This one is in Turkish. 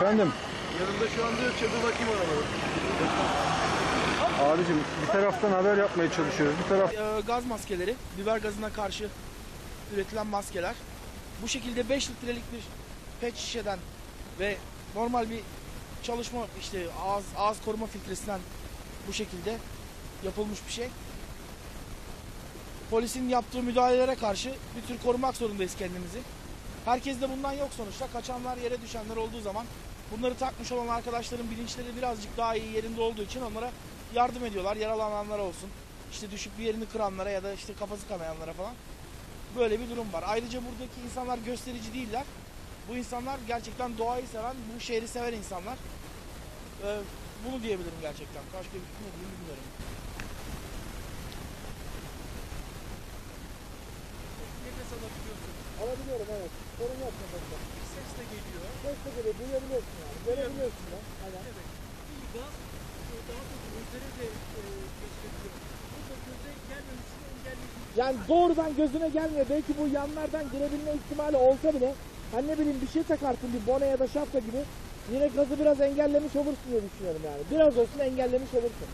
Efendim Yanında şu anda yok. Çadır bakayım arabaları. abicim bir taraftan haber yapmaya çalışıyoruz. Bir taraf Ee, gaz maskeleri, biber gazına karşı üretilen maskeler. Bu şekilde 5 litrelik bir pet şişeden ve normal bir çalışma işte ağız, ağız koruma filtresinden bu şekilde yapılmış bir şey. Polisin yaptığı müdahalelere karşı bir tür korumak zorundayız kendimizi. Herkes de bundan yok sonuçta. Kaçanlar yere düşenler olduğu zaman bunları takmış olan arkadaşların bilinçleri birazcık daha iyi yerinde olduğu için onlara yardım ediyorlar. Yaralananlara olsun. işte düşüp bir yerini kıranlara ya da işte kafası kanayanlara falan. Böyle bir durum var. Ayrıca buradaki insanlar gösterici değiller. Bu insanlar gerçekten doğayı seven, bu şehri seven insanlar. Ee, bunu diyebilirim gerçekten. Başka bir diyeyim bilmiyorum. Alabiliyorum evet. Sorun yok nefeste. Ses de geliyor. Ses de geliyor, duyabiliyorsun yani. Görebiliyorsun da. Aynen. Evet. İyi gaz e, daha çok gözlere de e, geçirebiliyor. Burada göze gelmemesini engelleyici. Yani doğrudan gözüne gelmiyor. Belki bu yanlardan girebilme ihtimali olsa bile hani ne bileyim bir şey takarsın bir bone ya da şapka gibi yine gazı biraz engellemiş olursun diye düşünüyorum yani. Biraz olsun engellemiş olursun.